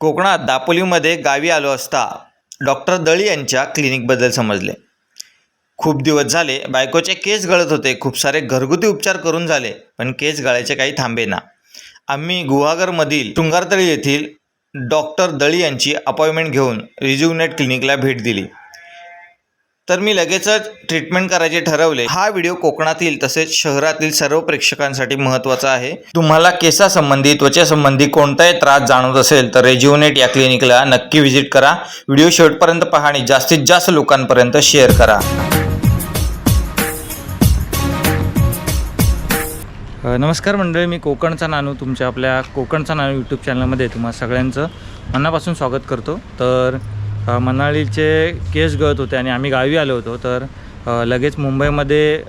कोकणात दापोलीमध्ये गावी आलो असता डॉक्टर दळी यांच्या क्लिनिकबद्दल समजले. खूप दिवस झाले बायकोचे केस गळत होते. खूप सारे घरगुती उपचार करून झाले पण केस गळायचे काही थांबे ना. आम्ही गुहागरमधील शृंगारतळी येथील डॉक्टर दळी यांची अपॉइंटमेंट घेऊन रिज्युनेट क्लिनिकला भेट दिली. तर मी लगेचच ट्रीटमेंट करायचे ठरवले. हा व्हिडिओ कोकणातील तसेच शहरातील सर्व प्रेक्षकांसाठी महत्त्वाचा आहे. तुम्हाला केसासंबंधी त्वचेसंबंधी कोणताही त्रास जाणवत असेल तर रेज्युनेट या क्लिनिकला नक्की व्हिजिट करा. व्हिडिओ शेवटपर्यंत पहा आणि जास्तीत जास्त लोकांपर्यंत शेअर करा. नमस्कार मंडळी मी कोकणचा नानू तुमच्या आपल्या कोकणचा नानू यूट्यूब चॅनलमध्ये तुम्हा सगळ्यांचं मनापासून स्वागत करतो. तर मनालीचे केस गळत होते आणि आम्ही गावी आलो होतो तर लगेच मुंबईमध्ये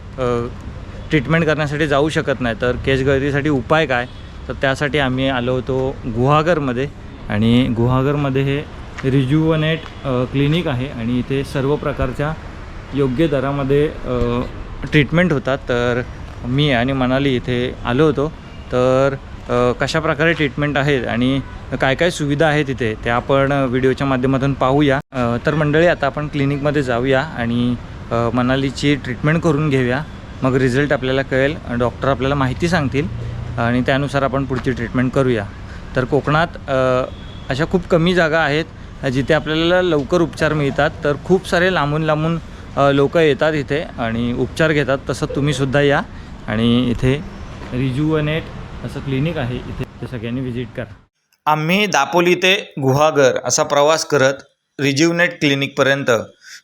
ट्रीटमेंट करण्यासाठी जाऊ शकत नाही तर केस गळतीसाठी उपाय काय? तर त्यासाठी आम्ही आलो होतो गुहागरमध्ये आणि गुहागरमध्ये हे रिज्युवनेट क्लिनिक आहे आणि इथे सर्व प्रकारच्या योग्य दरामध्ये ट्रीटमेंट होतात. तर मी आणि मनाली इथे आलो होतो तर कशा प्रकारे ट्रीटमेंट आहेत आणि काय काय सुविधा आहेत तिथे ते आपण व्हिडिओच्या माध्यमातून पाहूया. तर मंडळी आता आपण क्लिनिकमध्ये जाऊया आणि मनालीची ट्रीटमेंट करून घेऊया. मग रिझल्ट आपल्याला कळेल डॉक्टर आपल्याला माहिती सांगतील आणि त्यानुसार आपण पुढची ट्रीटमेंट करूया. तर कोकणात अशा खूप कमी जागा आहेत जिथे आपल्याला लवकर उपचार मिळतात. तर खूप सारे लांबून लांबून लोक येतात इथे आणि उपचार घेतात. तसं तुम्हीसुद्धा या आणि इथे रिज्युवनेट असं क्लिनिक आहे इथे ते सगळ्यांनी व्हिजिट करा. आम्ही दापोली ते गुहागर असा प्रवास करत रिज्युनेट क्लिनिकपर्यंत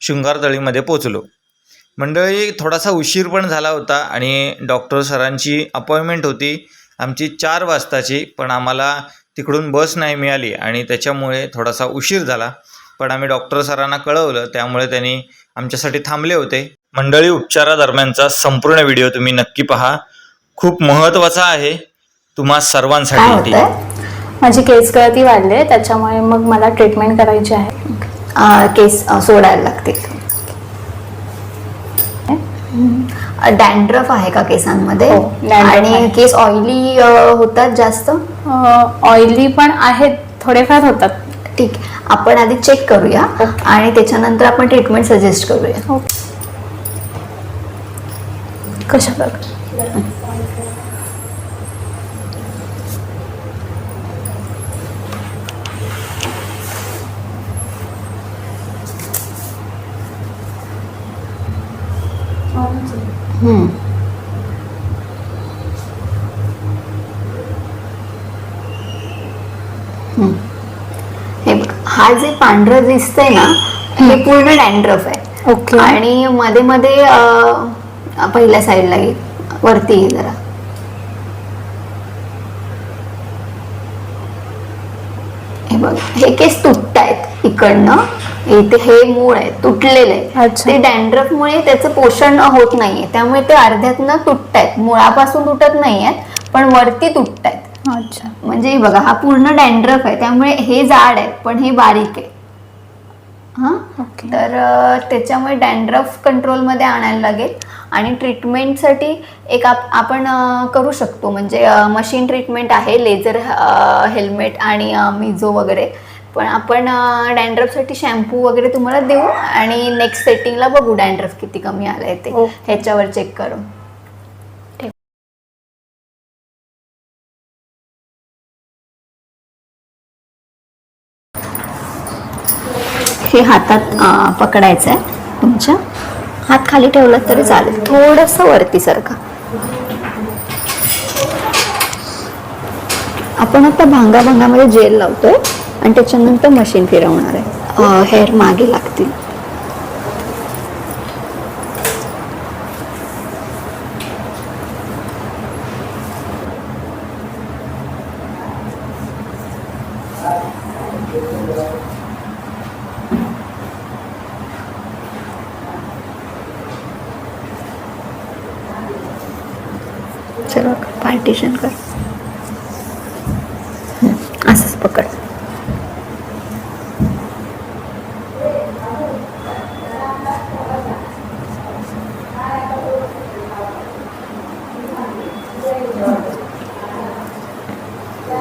शृंगारतळीमध्ये पोचलो मंडळी थोडासा उशीर पण झाला होता आणि डॉक्टर सरांची अपॉइंटमेंट होती. आमची चार वाजताची पण आम्हाला तिकडून बस नाही मिळाली आणि त्याच्यामुळे थोडासा उशीर झाला. पण आम्ही डॉक्टर सरांना कळवलं त्यामुळे त्यांनी आमच्यासाठी थांबले होते. मंडळी उपचारादरम्यानचा संपूर्ण व्हिडिओ तुम्ही नक्की पहा. खूप महत्त्वाचा आहे. तुम्हा काय सर्वांसाठी होतंय? माझी केस गळती वाढली आहे त्याच्यामुळे मग मला ट्रीटमेंट करायची आहे. केस अ, सोडायला लागतील. डॅन्ड्रफ आहे का केसांमध्ये? हो, dandruff आणि आहे. केस ऑइली होतात जास्त? ऑइली पण आहेत थोडेफार होतात. ठीक आहे. आपण आधी चेक करूया. आणि त्याच्यानंतर आपण ट्रीटमेंट सजेस्ट करूया. कशा प्रकारे हे बघ हा जे पांढरं दिसतंय ना हे पूर्ण डॅन्ड्रफ आहे. ओके. आणि मध्ये मध्ये अं, पहिल्या साईडला ये वरती ये जरा. हे बघ हे केस तुटतायत इकडनं. इथे हे मूळ आहे तुटलेलं आहे. अच्छा. ते डॅन्ड्रफ मुळे त्याचं पोषण होत नाहीये. त्यामुळे ते अर्ध्यातनं तुटतायत. मुळापासून तुटत नाहीयेत पण वरती तुटतायत. अच्छा. म्हणजे हे बघा हा पूर्ण डॅन्ड्रफ आहे. त्यामुळे हे जाड आहे पण हे बारीक आहे. हा? ओके. तर अं, त्याच्यामुळे डॅन्ड्रफ कंट्रोलमध्ये आणायला लागेल. आणि ट्रीटमेंटसाठी एक आप आपण अं, करू शकतो. म्हणजे मशीन ट्रीटमेंट आहे लेझर हेल्मेट आणि मिझो वगैरे. पण आपण डॅन्ड्रफसाठी शॅम्पू वगैरे तुम्हाला देऊ आणि नेक्स्ट सेटिंगला बघू डॅन्ड्रफ किती कमी आलंय ते. ह्याच्यावर चेक करू हे हातात पकडायचं आहे तुमच्या. हात खाली ठेवला तरी चालेल. थोडस वरती सारखा आपण आता भांगा भांगामध्ये जेल लावतोय. आणि त्याच्यानंतर मशीन फिरवणार आहे. हेअर मागे लागतील. चलो पार्टिशन कर. असंच पकड.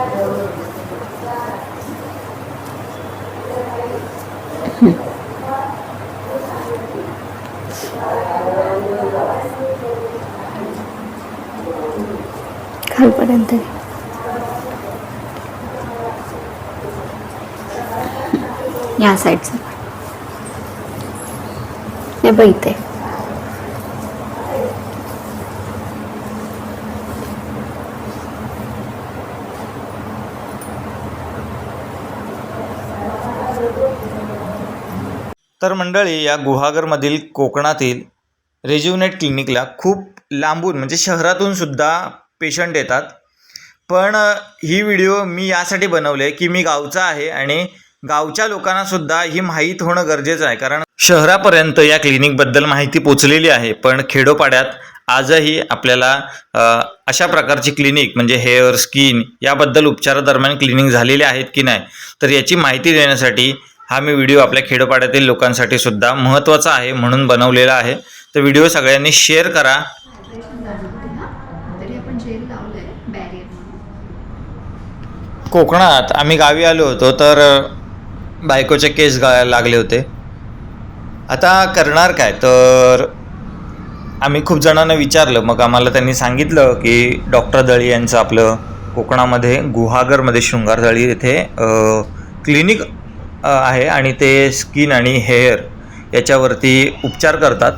खालपर्यंत या. साईडचं. नाही बघते तर मंडळी या गुहागरमधील कोकणातील रेज्युनेट क्लिनिकला खूप लांबून म्हणजे शहरातून सुद्धा पेशंट येतात. पण ही व्हिडिओ मी यासाठी बनवले की मी गावचा आहे आणि गावच्या लोकांना सुद्धा ही माहीत होणं गरजेचं आहे. कारण शहरापर्यंत या क्लिनिकबद्दल माहिती पोचलेली आहे पण खेडोपाड्यात आजही आपल्याला अशा प्रकारची क्लिनिक म्हणजे हेअर स्किन याबद्दल उपचारादरम्यान क्लिनिक झालेले आहेत की नाही तर याची माहिती देण्यासाठी हा मी व्हिडिओ आपल्या खेडोपाड्यातील लोकांसाठी सुद्धा महत्त्वाचा आहे म्हणून बनवलेला आहे. तर व्हिडिओ सगळ्यांनी शेअर करा. कोकणात आम्ही गावी आलो होतो तर बायकोचे केस गळायला लागले होते. आता करणार काय? तर आम्ही खूप जणांना विचारलं. मग आम्हाला त्यांनी सांगितलं की डॉक्टर दळी यांचं आपलं कोकणामध्ये गुहागरमध्ये शृंगारदळी येथे क्लिनिक आहे आणि ते स्किन आणि हेअर याच्यावरती उपचार करतात.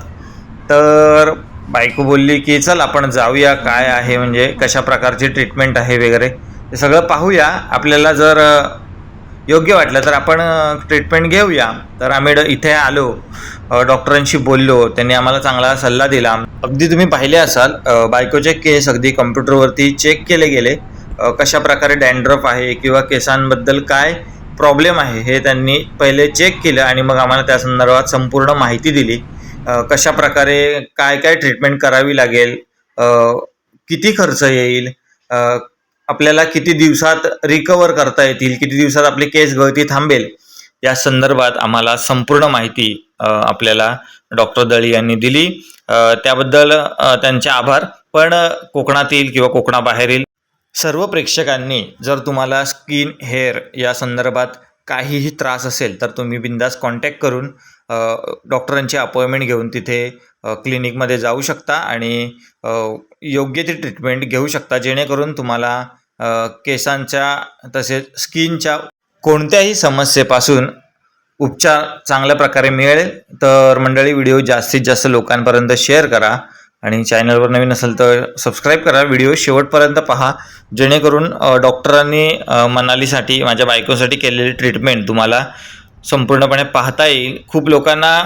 तर बायको बोलली की चल आपण जाऊया काय आहे म्हणजे कशा प्रकारची ट्रीटमेंट आहे वगैरे. ते सगळं पाहूया. आपल्याला जर योग्य वाटलं तर आपण ट्रीटमेंट घेऊया. तर आम्ही ड- इथे आलो. डॉक्टरांशी बोललो. त्यांनी आम्हाला चांगला सल्ला दिला. अगदी तुम्ही पाहिले असाल बायकोचे केस अगदी कम्प्युटरवरती चेक केले गेले. कशा प्रकारे डॅन्ड्रफ आहे किंवा केसांबद्दल काय प्रॉब्लेम आहे हे त्यांनी पहिले चेक केलं आणि मग आम्हाला त्या संदर्भात संपूर्ण माहिती दिली. कशा प्रकारे काय काय ट्रीटमेंट करावी लागेल किती खर्च येईल आपल्याला किती दिवसात रिकवर करता येतील किती दिवसात आपली केस गळती थांबेल या संदर्भात आम्हाला संपूर्ण माहिती आपल्याला डॉक्टर दळी यांनी दिली. त्याबद्दल त्यांचे आभार. पण कोकणातील किंवा कोकणाबाहेरील सर्व प्रेक्षकांनी जर तुम्हाला स्किन हेअर या संदर्भात काहीही त्रास असेल तर तुम्ही बिंदास कॉन्टॅक्ट करून डॉक्टरांची अपॉइंटमेंट घेऊन तिथे क्लिनिकमध्ये जाऊ शकता आणि योग्य ती ट्रीटमेंट घेऊ शकता जेणेकरून तुम्हाला केसांच्या तसेच स्किनच्या कोणत्याही समस्येपासून उपचार चांगल्या प्रकारे मिळेल. तर मंडळी व्हिडिओ जास्तीत जास्त लोकांपर्यंत शेअर करा. आणि चॅनलवर नवीन असेल तर सबस्क्राईब करा. व्हिडिओ शेवटपर्यंत पहा. जेणेकरून डॉक्टरांनी मनालीसाठी माझ्या बायकोसाठी केलेली ट्रीटमेंट तुम्हाला संपूर्णपणे पाहता येईल. खूप लोकांना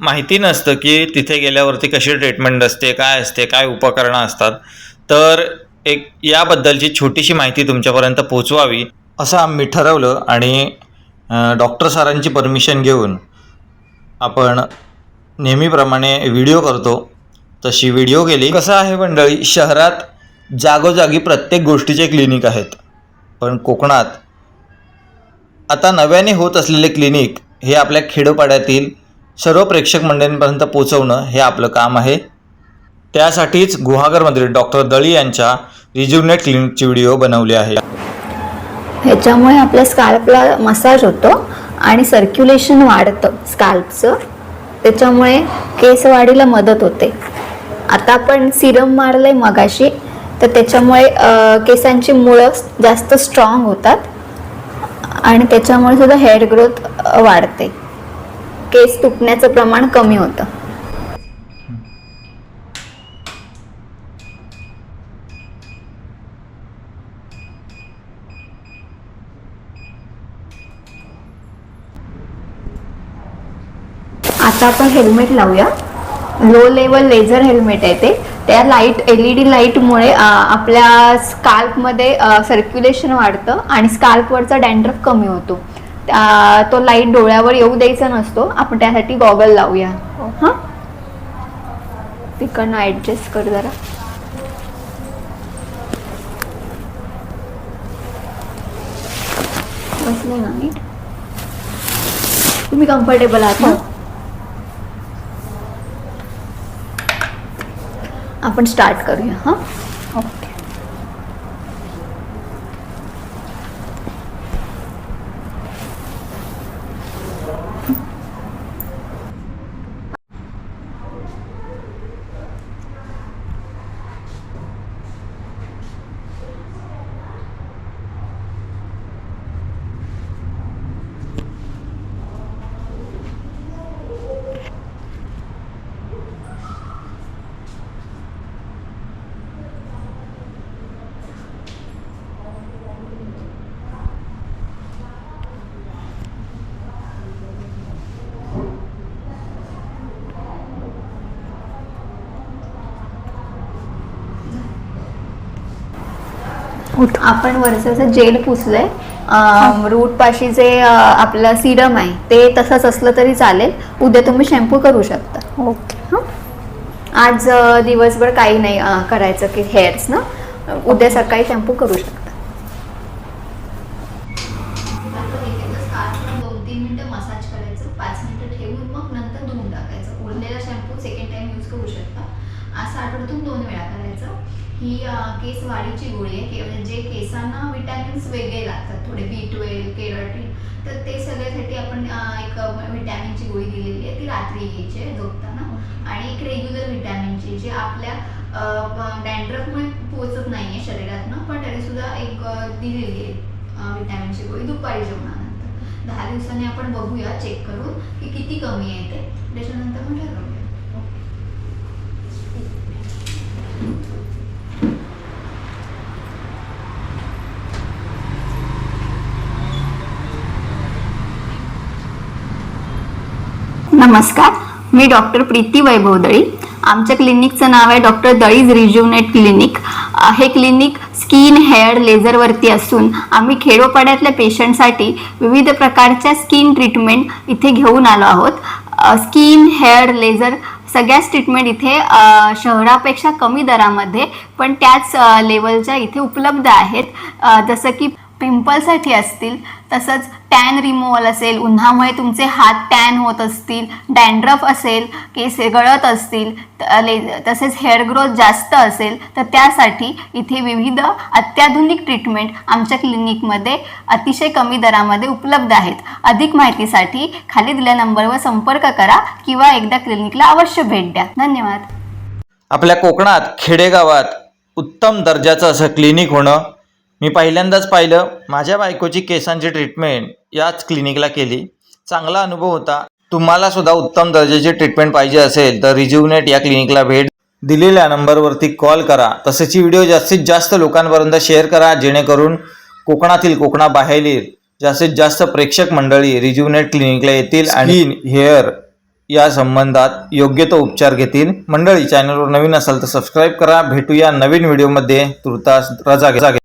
माहिती नसतं की तिथे गेल्यावरती कशी ट्रीटमेंट असते काय असते काय उपकरणं असतात. तर एक याबद्दलची छोटीशी माहिती तुमच्यापर्यंत पोचवावी असं आम्ही ठरवलं आणि डॉक्टर सरांची परमिशन घेऊन आपण नेहमीप्रमाणे व्हिडिओ करतो. तशी व्हिडिओ केली. कसं आहे मंडळी शहरात जागोजागी प्रत्येक गोष्टीचे क्लिनिक आहेत. पण कोकणात आता नव्याने होत असलेले क्लिनिक हे आपल्या खेडोपाड्यातील सर्व प्रेक्षक मंडळींपर्यंत पोचवणं हे आपलं काम आहे. त्यासाठीच गुहागरमधील डॉक्टर दळी यांच्या रिज्युनेट क्लिनिकची व्हिडिओ बनवली आहे. ह्याच्यामुळे आपल्या स्काल्पला मसाज होतो आणि सर्क्युलेशन वाढतं. स्काल्पचं त्याच्यामुळे केस वाढीला मदत होते. आता आपण सिरम मारलंय मगाशी तर त्याच्यामुळे केसांची मुळं जास्त स्ट्रॉंग होतात आणि त्याच्यामुळे सुद्धा हेअर ग्रोथ वाढते. केस तुटण्याचं प्रमाण कमी होतं. आता आपण हेल्मेट लावूया. लो लेवल लेझर हेल्मेट आहे ते. त्या लाइट एल ई डी लाईटमुळे आपल्या स्काल्पमध्ये सर्क्युलेशन वाढतं आणि स्काल्पवरचा डॅन्ड्रफ कमी होतो. त्या- तो लाइट डोळ्यावर येऊ द्यायचा नसतो. आपण त्यासाठी गॉगल लावूया. हां? तिकडनं ॲडजस्ट कर जरा. बसले ना नीट तुम्ही कम्फर्टेबल आहात ना आपण स्टार्ट करूया हां? ओके आपण वरचं जेल पुसलंय. रूट पाशी जे आपलं सिरम आहे ते तसंच असलं तरी चालेल. उद्या तुम्ही शॅम्पू करू शकता. ओके. हं? आज दिवसभर काही नाही करायचं की हेअर्स ना. उद्या सकाळी शॅम्पू करू शकता. दोन वेळा करायचं ही केस वाढीची गोळी आहे. के- म्हणजे जे केसांना विटॅमिन्स वेगळे लागतात. थोडे बी ट्वेल्व केराटीन तर ते सगळ्यासाठी आपण एक विटॅमिनची गोळी दिलेली आहे. ती रात्री घ्यायची आहे झोपताना. आणि एक रेग्युलर विटॅमिनची जे आपल्या डॅन्ड्रफमुळे पोचत नाही आहे शरीरातनं पण तरीसुद्धा एक दिलेली आहे विटॅमिनची गोळी दुपारी जेवणानंतर. दहा दिवसांनी आपण बघूया चेक करून की किती कमी आहे ते त्याच्यानंतर मग ठरवूया. नमस्कार मी डॉक्टर प्रीती वैभव दळी आमच्या क्लिनिकचं नाव आहे डॉक्टर दळीज रिज्युनेट क्लिनिक. हे क्लिनिक स्किन हेअर लेझरवरती असून आम्ही खेडोपाड्यातल्या पेशंटसाठी विविध प्रकारच्या स्किन ट्रीटमेंट इथे घेऊन आलो आहोत. स्किन हेअर लेझर सगळ्याच ट्रीटमेंट इथे शहरापेक्षा कमी दरामध्ये पण त्याच लेवलच्या इथे उपलब्ध आहेत. जसं की पिंपलसाठी असतील तसंच टॅन रिमूव्हल असेल उन्हामुळे तुमचे हात टॅन होत असतील डॅन्ड्रफ असेल केस गळत असतील तसेच हेअर ग्रोथ जास्त असेल तर त्यासाठी इथे विविध अत्याधुनिक ट्रीटमेंट आमच्या क्लिनिकमध्ये अतिशय कमी दरामध्ये उपलब्ध आहेत. अधिक माहितीसाठी खाली दिल्या नंबरवर संपर्क करा किंवा एकदा क्लिनिकला अवश्य भेट द्या. धन्यवाद. आपल्या कोकणात खेडेगावात उत्तम दर्जाचं असं क्लिनिक होणं मी पहिल्यांदाच पाहिलं माझ्या बायकोची केसांची ट्रीटमेंट याच क्लिनिकला केली. चांगला अनुभव होता. तुम्हाला सुद्धा उत्तम दर्जाची ट्रीटमेंट पाहिजे असेल तर रिज्युनेट या क्लिनिकला भेट दिलेल्या नंबरवरती कॉल करा. तसंच ही व्हिडिओ जास्तीत जास्त लोकांपर्यंत शेअर करा जेणेकरून कोकणातील कोकणाबाहेरील जास्तीत जास्त प्रेक्षक मंडळी रिज्युनेट क्लिनिकला येतील आणि हेअर या संबंधात योग्य तो उपचार घेतील. मंडळी चॅनलवर नवीन असाल तर सबस्क्राईब करा. भेटूया नवीन व्हिडिओमध्ये तुर्तास रजा घे